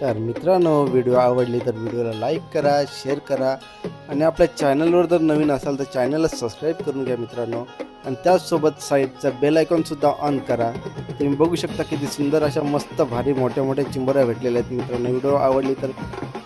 तर मित्रांनो व्हिडिओ आवडली तर व्हिडिओला लाईक करा शेअर करा. आणि आपल्या चॅनलवर जर नवीन असाल तर चॅनलला सबस्क्राईब करून घ्या मित्रांनो. आणि त्याचसोबत साईडचा बेल आयकॉनसुद्धा ऑन करा. तुम्ही बघू शकता किती सुंदर अशा मस्त भारी मोठ्या मोठ्या चिंबऱ्या भेटलेल्या आहेत मित्रांनो. व्हिडिओ आवडली तर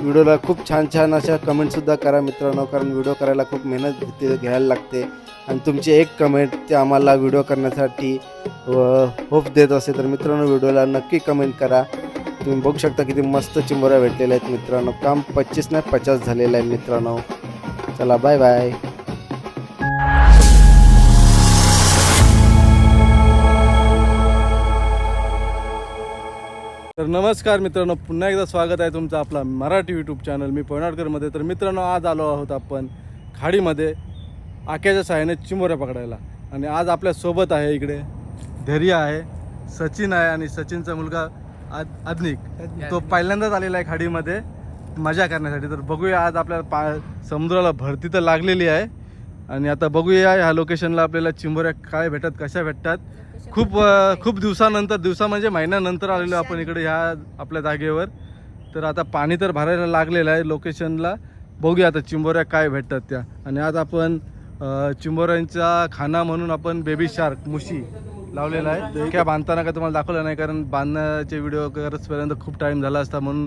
व्हिडिओला खूप छान छान अशा कमेंटसुद्धा करा मित्रांनो कारण व्हिडिओ करायला खूप मेहनत घेते घ्यायला लागते. आणि तुमची एक कमेंट ते आम्हाला व्हिडिओ करण्यासाठी व होप देत असेल तर मित्रांनो व्हिडिओला नक्की कमेंट करा. तुम्ही बघू शकता किती मस्त चिंबोऱ्या भेटलेल्या आहेत मित्रांनो. काम पच्चीस नाही पचास झालेलं आहे मित्रांनो. चला बाय बाय तर नमस्कार मित्रांनो पुन्हा एकदा स्वागत आहे तुमचं आपला मराठी यूट्यूब चॅनल मी पवनाडकरमध्ये तर मित्रांनो आज आलो आहोत आपण खाडीमध्ये आक्याच्या सहाय्याने चिंबोऱ्या पकडायला. आणि आज आपल्यासोबत आहे इकडे धैर्य आहे सचिन आहे आणि सचिनचा मुलगा आद आदनिक तो पहिल्यांदाच आलेला आहे खाडीमध्ये. मजा करण्यासाठी. तर बघूया आज आपल्याला पा समुद्राला भरती तर लागलेली आहे. आणि आता बघूया ह्या लोकेशनला आपल्याला चिंबोऱ्या काय भेटतात कशा भेटतात. खूप खूप दिवसानंतर दिवसा म्हणजे महिन्यानंतर आलेलो आपण इकडे ह्या आपल्या जागेवर. तर आता पाणी तर भरायला लागलेलं आहे लोकेशनला बघूया आता चिंबोऱ्या काय भेटतात त्या. आणि आज आपण चिंबोऱ्यांचा खाना म्हणून आपण बेबी शार्क मुशी. लावलेला आहे. काय बांधताना काय तुम्हाला दाखवलं नाही कारण बांधण्याचे व्हिडिओ करतपर्यंत खूप टाईम झाला असता म्हणून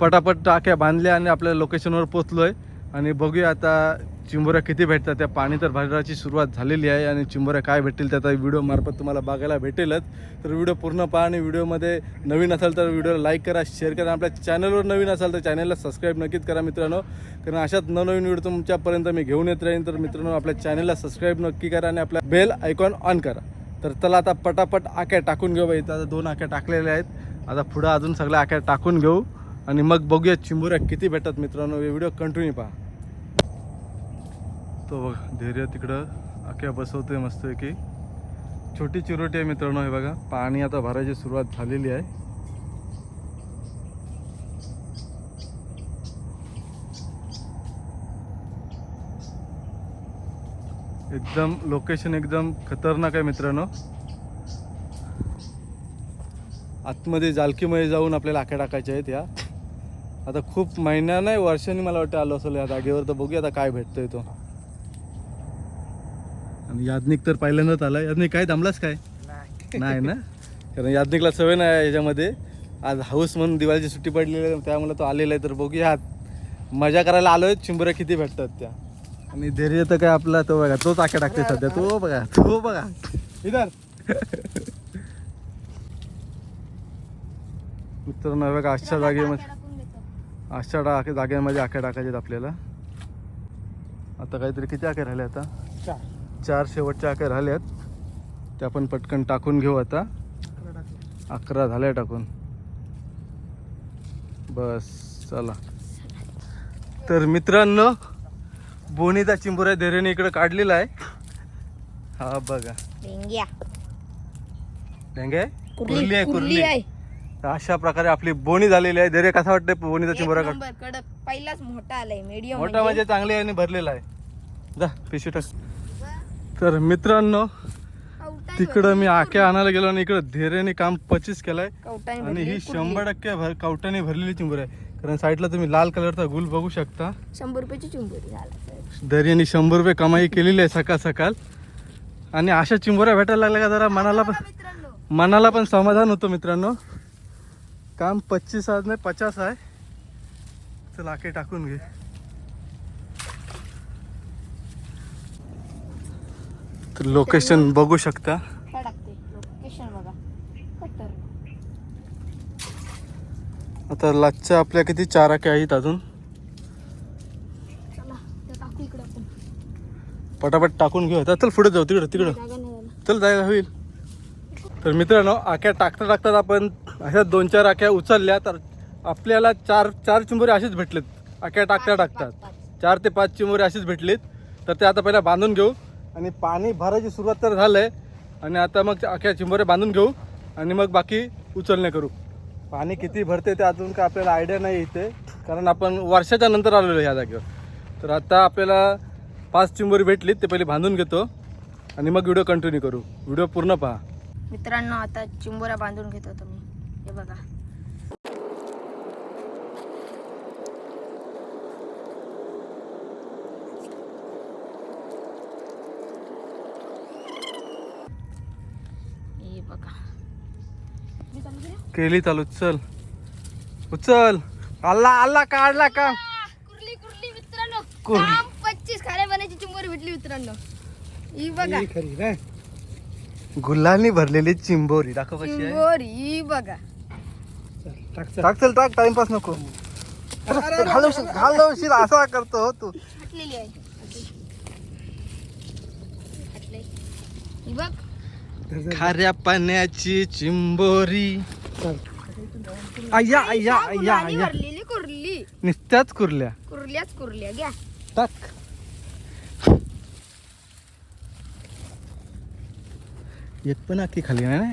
पटापट टाक्या बांधल्या आणि आपल्या लोकेशनवर पोचलो आहे आणि बघूया आता चिंबोऱ्या किती भेटतात. त्या पाणी तर भरायची सुरुवात झालेली आहे आणि चिंबोऱ्या काय भेटतील त्या व्हिडिओ मार्फत तुम्हाला बघायला भेटेलच. तर व्हिडिओ पूर्ण पहा आणि व्हिडिओमध्ये नवीन असाल तर व्हिडिओला लाईक करा शेअर करा. आपल्या चॅनलवर नवीन असाल तर चॅनलला सबस्क्राईब नक्कीच करा मित्रांनो. कारण अशाच नवनवीन व्हिडिओ तुमच्यापर्यंत मी घेऊन येत राहीन. तर मित्रांनो आपल्या चॅनलला सबस्क्राईब नक्की करा आणि आपल्या बेल आयकॉन ऑन करा. तर चला आता पटापट आक्या टाकून घेऊ बाई. आता दोन आक्या टाकलेल्या आहेत. आता पुढं अजून सगळ्या आक्या टाकून घेऊ. आणि मग बघूया चिंबुऱ्या किती भेटतात मित्रांनो. व्हिडिओ कंटिन्यू पहा. तो बघ धैर्य तिकडं. आक्या बसवतोय मस्त की छोटी चिरोटी आहे मित्रांनो हे बघा. पाणी आता भरायची सुरुवात झालेली आहे. एकदम लोकेशन एकदम खतरनाक आहे मित्रांनो. आतमध्ये जालकीमध्ये जाऊन आपल्याला आख्या टाकायच्या आहेत या. आता खूप महिन्या नाही वर्षांनी मला वाटतं आलो असेल या जागेवर. तर बघूया आता काय भेटतोय तो. आणि याज्ञिक तर पहिल्यांदाच आला. याज्ञिक काय थांबलास काय? नाही. ना? कारण याज्ञिकला सवय नाही याच्यामध्ये. आज हाऊस म्हणून दिवाळीची सुट्टी पडलेली आहे त्यामुळे तो आलेला आहे. तर बघूया. मजा करायला आलोय. चिंबऱ्या किती भेटतात त्या. आणि धैर्य तर काय आपला तो बघा तोच आख्या टाकते सध्या. तो बघा तो बघा. इधर. मित्रांनो बघा आजच्या जागेमध्ये अशा टाक जाग्यांमध्ये आख्या टाकायच्यात आपल्याला. आता काहीतरी किती आख्या राहिल्या आता? चार शेवटच्या आख्या राहिल्यात. त्या आपण पटकन टाकून घेऊ आता. अकरा झाल्या टाकून. बस चला. तर मित्रांनो बोनीचा चिंबुऱ्या धैर्याने इकडे काढलेला आहे. हा बघा. डेंगे कुर्ली आहे कुर्ली आहे. तर अशा प्रकारे आपली बोनी झालेली आहे. धैर्य कसा वाटतंय बोनीचा काढ नंबर कडक. पहिलाच मोठा आलाय मीडियम मोठा म्हणजे चांगली आहे आणि भरलेला आहे. जा पिशवी टाक. तर मित्रांनो तिकडं मी आक्या आणायला गेलो आणि इकडं धैर्याने काम पचीस केलंय. आणि ही शंभर टक्के भर कवटाने भरलेली चिंबूर आहे. कारण साईडला तुम्ही लाल कलरचा गुल बघू शकता. शंभर रुपयाची चिंबोरी झाला धैर्याने शंभर रुपये कमाई केलेली आहे सकाळ सकाळ. आणि अशा चिंबोऱ्या भेटायला लागल्या का जरा? मनाला पण मनाला पण समाधान होतं मित्रांनो. काम पच्चीस आज नाही पचास आहे. चल आके टाकून घे. तर लोकेशन बघू शकता काय टाकते लोकेशन बघा कट्टर आता लाचच्या आपल्या किती? चार आके आहेत अजून. पटापट टाकून घेऊ आता चल पुढे जाऊ. तिकडं तिकडं. झाला चल जायला होईल. तर मित्रांनो आख्या टाकता टाकतात आपण अशा दोन चार आख्या उचलल्या तर आपल्याला चार चार चिंबोरे असेच भेटलेत. आख्या टाकता टाकतात चार ते पाच चिंबोरे असेच भेटलेत. तर ते आता पहिला बांधून घेऊ. आणि पाणी भरायची सुरुवात तर झालंय. आणि आता मग अख्या चिंबोरे बांधून घेऊ. आणि मग बाकी उचलणे करू. पाणी किती भरते ते अजून काय आपल्याला आयडिया नाही इथे. कारण आपण वर्षाच्या नंतर आलेलो ह्या जागेवर. तर आता आपल्याला पाच चिंबोरी भेटलीत ते पहिले बांधून घेतो आणि मग व्हिडिओ कंटिन्यू करू. व्हिडिओ पूर्ण पहा. मित्रांनो आता चिंबोऱ्या बांधून घेतो तुम्ही. हे बघा. केली चालू चल उचल. आल्ला आल्ला काढला का? कुर्ली कुर्ली मित्रांनो. कुर्ली. काम पच्चीस पाण्याची चिंबोरी भेटली मित्रांनो. ही बघा. ही खरी गुलालनी भरलेली चिंबोरी. दाखव कशी आहे. चिंबोरी ही बघा. चल टाक चल. टाक चल टाक. टाइमपास नको. घालवशील घालवशील असा करतो हो तू. आहे. ही बघ. धर, धर, खाऱ्या पाण्याची चिंबोरी. चल. मुलांनी अय्या भरलेली कुर्ली. नुसत्याच कुरल्या. कुर्ल्याच कुर्ल्या घ्या. टाक. एक पण अख्खी खाली नाही ना?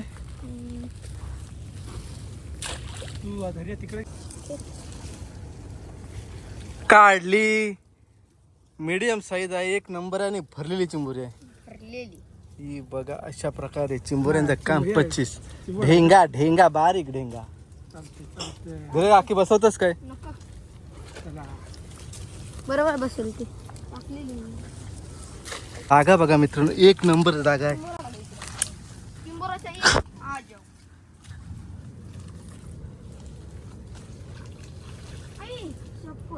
तू धैर्य तिकडे. काढली. मीडियम साईज आहे एक नंबर आणि भरलेली चिंबोरी आहे. भरलेली. ही बघा अशा प्रकारे चिंबोऱ्यांचं काम. पच्चीस. ढेंगा ढेंगा बारीक ढेंगा. घरी आखी बसवतच काय? बरोबर बसेल ती. जागा बघा मित्रांनो एक नंबर जागा आहे.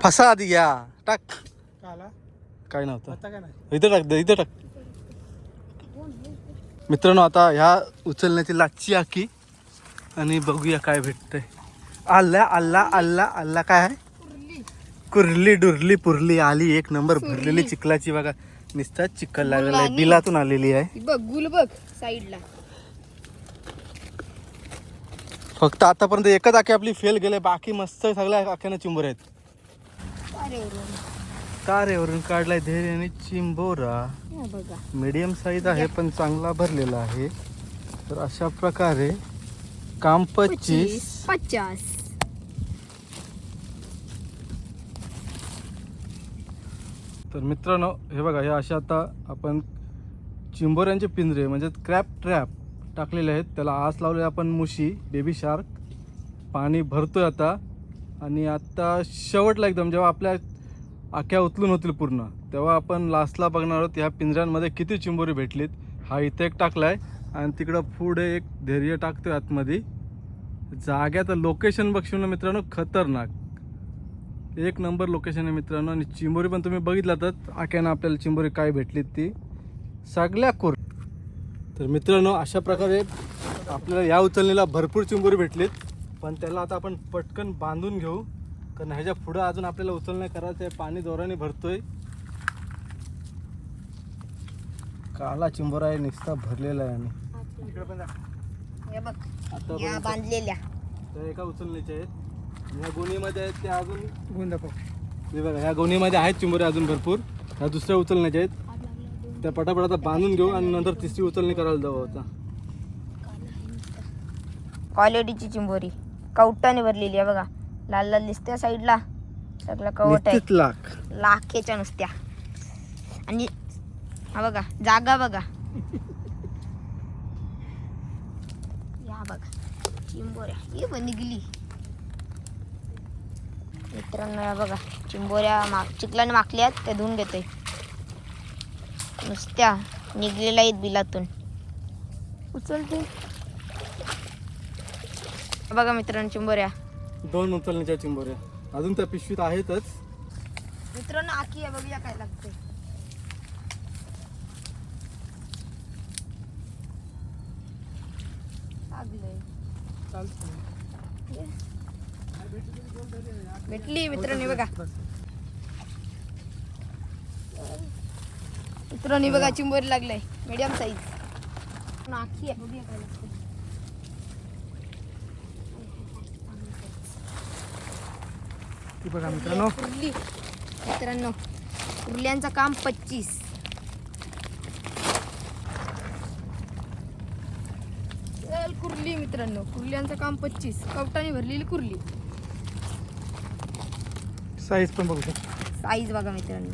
फसा दिया टाक. काय नव्हतं. आता काय नाही. इथं टाक इथं टाक. मित्रांनो आता ह्या उचलण्याची लाची आखी. आणि बघूया काय भेटतंय. आल्ला आल्ला आल्ला आल्ला काय आहे? कुर्ली. डुरली पुरली आली एक नंबर. भरलेली चिखलाची बघा नुसता चिखल लागलेला आहे. बिलातून आलेली आहे. बघ गुल बघ साईडला. फक्त आतापर्यंत एकच आखी आपली फेल गेले. बाकी मस्त सगळ्या आख्यानं चिंबोर आहेत. तारेवरून काढलाय? धैर्य आणि चिंबोरा. बघा. मीडियम साईज आहे पण चांगला भरलेला आहे. तर अशा प्रकारे काम पच्चीस. पचास. तर मित्रांनो हे बघा हे अशा आता आपण चिंबोऱ्यांचे पिंजरे म्हणजे क्रॅप ट्रॅप टाकलेले आहेत. त्याला आस लावले आपण मुशी बेबी शार्क पाणी भरतोय आता. आणि आता शेवटला एकदम जेव्हा आपल्या आख्या उचलून होतील पूर्ण. तेव्हा आपण लास्टला बघणार आहोत ह्या पिंजऱ्यांमध्ये किती चिंबोरी भेटलीत. हा इथे एक टाकलाय. आणि तिकडं पुढे एक धैर्य टाकतोय आतमध्ये. जाग्याचं लोकेशन बघशील ना मित्रांनो खतरनाक. एक नंबर लोकेशन आहे मित्रांनो. आणि चिंबोरी पण तुम्ही बघितलातच आख्यानं आपल्याला चिंबोरी काय भेटलीत ती. सगळ्या कोर तर मित्रांनो अशा प्रकारे आपल्याला या उचलणीला भरपूर चिंबोरी भेटलीत. पण त्याला आता आपण पटकन बांधून घेऊ. कारण ह्याच्या पुढं अजून आपल्याला उचलणं करायचं आहे. पाणी जोराने भरतोय. काला चिंबोरा आहे नुसता भरलेला आहे आणि. इकडे पण जा. हे बघ आता या बांधलेल्या. त्या एका उचलण्याच्या आहेत. ह्या गोणीमध्ये आहेत त्या अजून. गुण दाखव. हे बघा ह्या गोणीमध्ये आहेत चिंबोऱ्या अजून भरपूर. ह्या दुसऱ्या उचलण्याच्या आहेत. त्या पटापट आता बांधून घेऊ आणि नंतर तिसरी उचलणी करायला जाऊ आता. क्वालिटीची चिंबोरी. कवटाने भरलेली आहे बघा. लाल लाल दिसते साईडला. सगळं कवट आहे. लाख. लाखेच्या नुसत्या. आणि हा बघा जागा बघा. या बघा. चिंबोऱ्या. ही पण निघली मित्रांनो या बघा. चिंबोऱ्या माग चिखलाने माखल्या आहेत त्या धुवून घेतोय. नुसत्या निघलेल्या आहेत बिलातून. उचलते. बघा मित्रांनो चिंबोऱ्या. दोन उचलण्याच्या चिंबोऱ्या. अजून त्या पिशवीत आहेतच. मित्रांनो आखी आहे बघूया काय लागते लागलंय. भेटली मित्रांनी बघा. मित्रांनी बघा चिंबोरी लागलंय. मीडियम साईज आखी आहे बघूया काय लागते ती बघा मित्रांनो. कुर्ली मित्रांनो कुर्ल्यांचं काम पच्चीस. कुर्ली मित्रांनो कुर्ल्यांचं काम पच्चीस. कवटाने भरलेली कुर्ली. साईज पण बघू शकतो. साईज बघा मित्रांनो.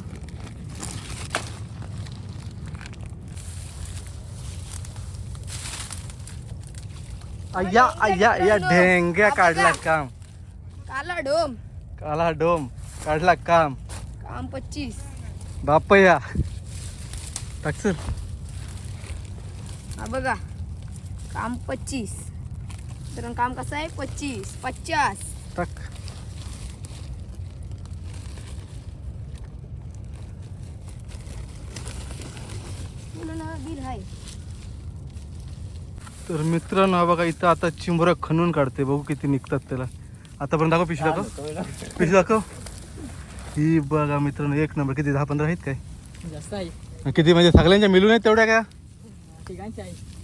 अय्या अय्या अय्या ढेंग्या काढला काम. काला डोम. काला डोम काढला काम. काम पच्चीस. बापया टाकचल हा बघा काम पच्चीस. मित्रांनो काम कसं आहे? पच्चीस पचास. टाक. तर मित्रांनो बघा इथं आता चिंबोरा खणून काढते बघू किती निघतात त्याला. आतापर्यंत दाखव पिशवी दाखव. पिशवी दाखव. ही बघा मित्रांनो एक नंबर. किती? दहा पंधरा आहेत काय? जास्त आहे. किती? म्हणजे सगळ्यांच्या मिळून आहेत तेवढ्या काय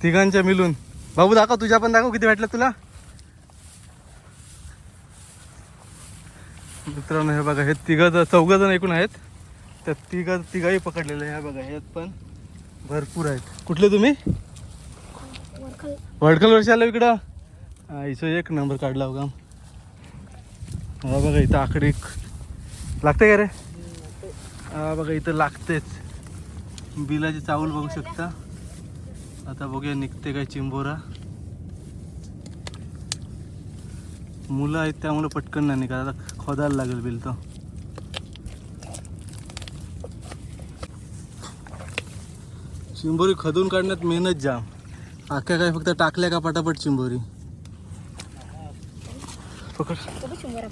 तिघांच्या मिळून. बाबू दाखव. तुझ्या पण दाखव. किती भेटलं तुला? मित्रांनो हे बघा हे तिघ चौघ जण एकूण आहेत. त्या तिघ तिघाही पकडलेले आहे. हे बघा हे पण भरपूर आहेत. कुठले तुम्ही? वडखल. वर्षी आलो इकडं. हा, इथं एक नंबर काढला बघा हा बघा इथं आकडे लागते का रे? हा बघा इथं लागतेच. बिलाची चावल बघू शकता. आता बघूया निघते काय चिंबोरा. मुलं आहेत त्यामुळे पटकन नाही निघा आता खोदायला लागेल बिल तो. चिंबोरी खदून काढण्यात मेहनत जाम. आख्या काय फक्त टाकल्या का पटापट चिंबोरी? पकड. शंभर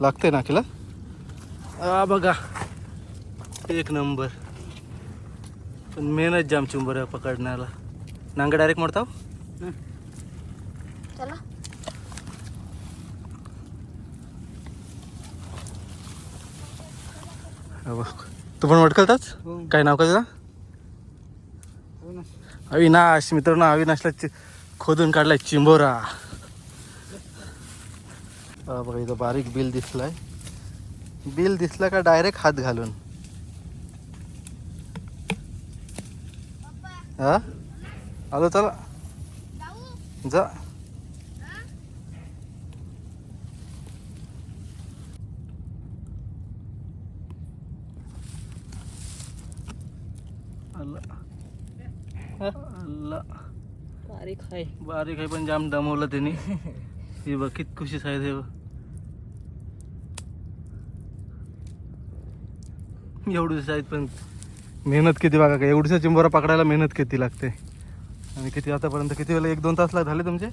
लागते नाकीला आ बघा. एक नंबर. पण मेहनत जाम चिंबोऱ्या पकडण्याला. नांगा डायरेक्ट मोडताव? चला. हा. तू पण वडकलताच हो. काय नाव का तुझं ना अविनाश मित्रांनो अविनाशला चि- खोदून काढलाय चिंबोरा. बघा इथं बारीक बिल दिसलाय. बिल दिसला का डायरेक्ट हात घालून? हा आलो चला. जा. आला. बारीक आहे. बारीक आहे पण जाम दमवलं त्यांनी. हे बघ किती खुशी आहेत हे बघ. एवढीच आहेत पण मेहनत किती बघा का एवढीचा चिंबोरा पकडायला मेहनत किती लागते. आणि किती आतापर्यंत किती वेळेला एक दोन तास लाग झाले तुमचे?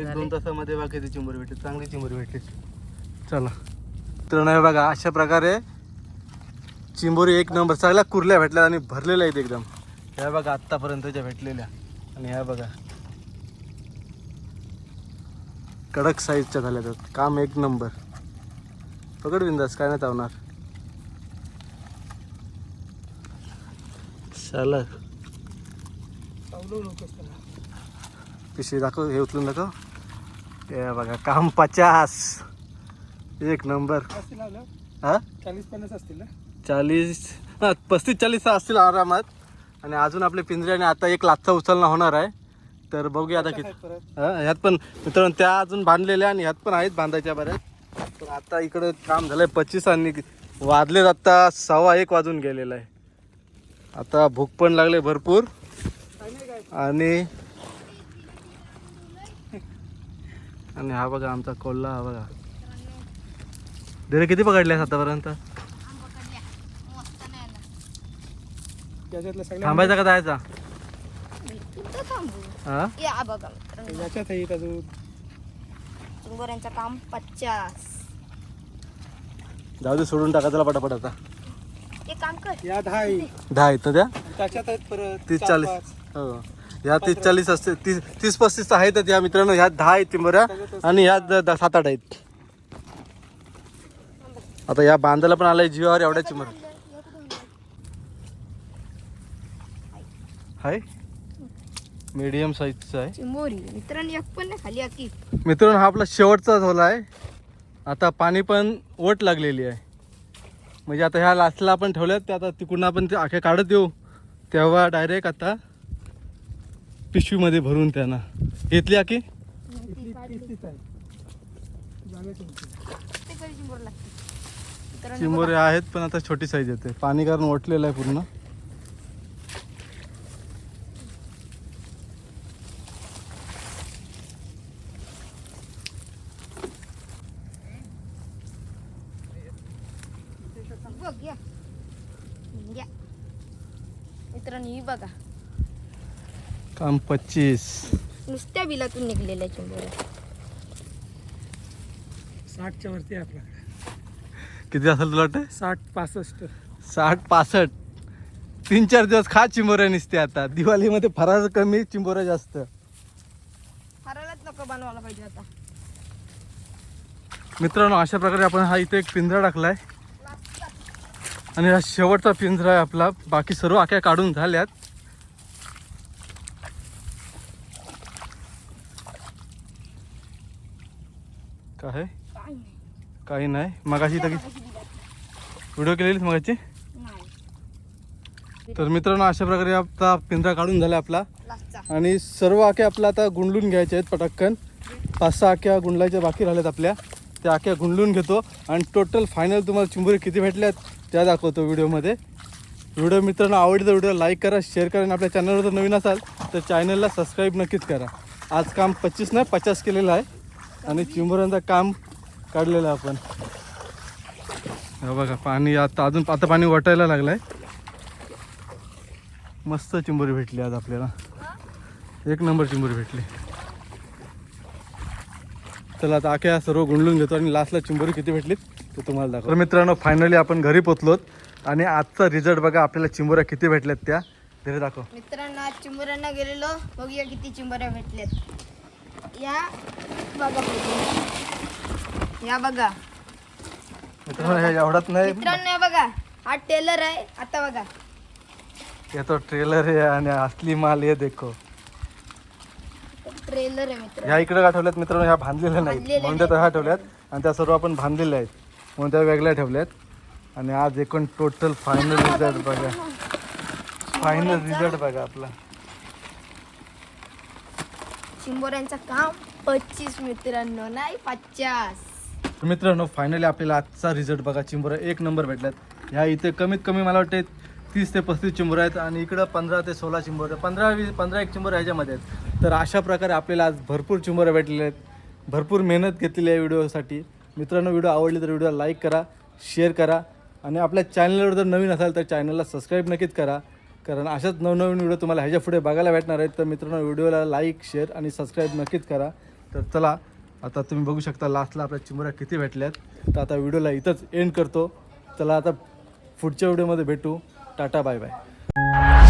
एक दोन तासामध्ये बघा किती चिंबोरी भेटली चांगली चिंबोरी भेटली. चला. तर नाही बघा अशा प्रकारे चिंबोरी एक नंबर चांगल्या कुर्ल्या भेटल्या आणि भरलेल्या आहेत एकदम. ह्या बघा आत्तापर्यंतच्या भेटलेल्या. आणि ह्या बघा. कडक साईजच्या झाल्या त्यात काम एक नंबर पकड बिंदास काय नाही नकोस त्याला पिशवी दाखव हे उचलून दाखव. हे बघा काम पचास. एक नंबर हा? चाळीस पन्नास असतील ना? चाळीस पस्तीस चाळीस असतील आरामात. आणि अजून आपले पिंजऱ्याने आता एक लाचचा उचलणं होणार आहे. तर बघूया आता किती हा, ह्यात पण मित्रांनो त्या अजून बांधलेल्या आणि ह्यात पण आहेत बांधायच्या बऱ्याच. पण आता इकडं काम झालंय पच्चीस आणि वाजलेत आता सव्वा एक वाजून गेलेलं आहे. आता भूक पण लागले भरपूर. आणि आणि हा बघा आमचा कोल्हा हा बघा. दिरे किती पकडल्यास आतापर्यंत? याच्यातलं थांबायचा का जायचा? इथं थांबू. हा? या बघा. मित्रांनो याच्यात आहेत अजून चिंबोऱ्यांचं काम पचास. जाऊ दे सोडून टाका त्याला पटापट आता. एक काम कर. या दहा आहे. दहा येतं त्या त्याच्यात आहेत परत तीस चार, चाळीस. पाच. हो. ह्या तीस चाळीस असते तीस तीस पस्तीस आहेतच या मित्रांनो. ह्या दहा आहेत चिंबऱ्या आणि ह्या द- द- सात आठ आहेत. आता या बांधायला पण आलाय जीवावर एवढ्या चिंबर हाय. मीडियम साईजचा आहे. चिंबोरी मित्रांनो एक पण नाही खाली अकी मित्रांनो हा आपला शेवटचा झोला आहे. आता पाणी पण ओट लागलेली आहे. म्हणजे आता ह्या लास्टला आपण ठेवल्यात ते आता तिकडून आपण ते आख्या काढत येऊ. तेव्हा डायरेक्ट आता पिशवीमध्ये भरून त्यांना. घेतली आकी चिंबोरे आहेत पण आता छोटी साईज येते. पाणी कारण ओटलेलं आहे पूर्ण बघ या या आणि ही बघा काम पच्चीस. नुसत्या बिलातून निघलेल्या चिंबोऱ्या. साठच्या वरती आहे आपल्याकडे किती असेल तुला वाटतं साठ पासष्ट. साठ पासष्ट. तीन चार दिवस खा चिंबोऱ्या निसते आता. दिवाळीमध्ये फराळ कमी चिंबोऱ्या जास्त. फराळच नको बनवायला पाहिजे आता. मित्रांनो अशा प्रकारे आपण हा इथे एक पिंजरा टाकलाय. आणि हा शेवटचा पिंजरा आहे आपला. बाकी सर्व आख्या काढून झाल्यात. काय काही नाही. मगाशी तर व्हिडिओ केलेली मगाची तर मित्रांनो अशा प्रकारे आता पिंजरा काढून झाला आपला. आणि सर्व आख्या आपल्या आता गुंडलून घ्यायच्या आहेत पटक्कन. पाच सहा आख्या गुंडलायच्या बाकी राहिल्यात आपल्या. त्या आख्या गुंडलून घेतो. आणि टोटल फायनल तुम्हाला चिंबोरी किती भेटल्यात त्या दाखवतो व्हिडिओमध्ये. व्हिडिओ मित्रांनो आवडली तर व्हिडिओ लाईक करा शेअर करा. आणि आपल्या चॅनलवर जर नवीन असाल तर चॅनलला सबस्क्राईब नक्कीच करा. आज काम पच्चीस नाही पचास केलेलं आहे. आणि चिंबोऱ्यांचं काम काढलेलं आहे आपण. हे बघा पाणी आता अजून आता पाणी वाटायला लागलं आहे मस्त चिंबोरी भेटली आज आपल्याला. एक नंबर चिंबोरी भेटली. चला आता आख्या सर्व गुंडलून घेतो आणि लास्टला चिंबोरी किती भेटलीत ते तुम्हाला दाखव तर मित्रांनो फायनली आपण घरी पोचलोत आणि आजचा रिझल्ट बघा आपल्याला चिंबोऱ्या किती भेटल्यात त्या. घरी दाखव. मित्रांनो आज चिंबोऱ्यांना गेलेलो. बघूया किती चिंबोऱ्या भेटल्यात. या बघा. या बघा. मित्रांनो हे एवढाच नाही. मित्रांनो हे बघा. हा टेलर आहे. आता बघा. येतो ट्रेलर आहे आणि असली माल हे देखो. ट्रेलर आहे मित्र ह्या इकडे आठवल्यात मित्रांनो ह्या बांधलेल्या नाहीत. बांधलेल्या म्हणून त्या तशा ठेवल्यात आणि त्या सर्व आपण बांधलेल्या आहेत. म्हणून त्या वेगळ्या ठेवल्यात. आणि आज एकूण टोटल फायनल रिझल्ट बघा. फायनल रिझल्ट बघा आपला. चिंबोऱ्यांचं काम पच्चीस मित्रांनो नाही पचास. तर मित्रांनो फायनली आपल्याला आजचा रिझल्ट बघा. चिंबोऱ्या एक नंबर भेटल्यात. ह्या इथे कमीत कमी मला वाटते तीस ते पस्तीस चिंबोर आहेत आणि इकडं पंधरा ते सोळा चिंबोर पंधरा वीस पंधरा एक चिंबोर ह्याच्यामध्ये आहेत. तर अशा प्रकारे आपल्याला आज भरपूर चिंबोरं भेटलेल्या आहेत. भरपूर मेहनत घेतलेली आहे व्हिडिओसाठी. मित्रांनो व्हिडिओ आवडली तर व्हिडिओला लाईक करा शेअर करा. आणि आपल्या चॅनलवर जर नवीन असाल तर चॅनलला सबस्क्राईब नक्कीच करा. कारण अशाच नवनवीन व्हिडिओ तुम्हाला ह्याच्या पुढे बघायला भेटणार आहेत. तर मित्रांनो व्हिडिओला लाईक शेअर आणि सबस्क्राईब नक्कीच करा. तर चला आता तुम्ही बघू शकता लास्टला आपल्या चिमुऱ्या किती भेटल्यात. तर आता व्हिडिओला इथंच एंड करतो. चला आता पुढच्या व्हिडिओमध्ये भेटू. Tata bye bye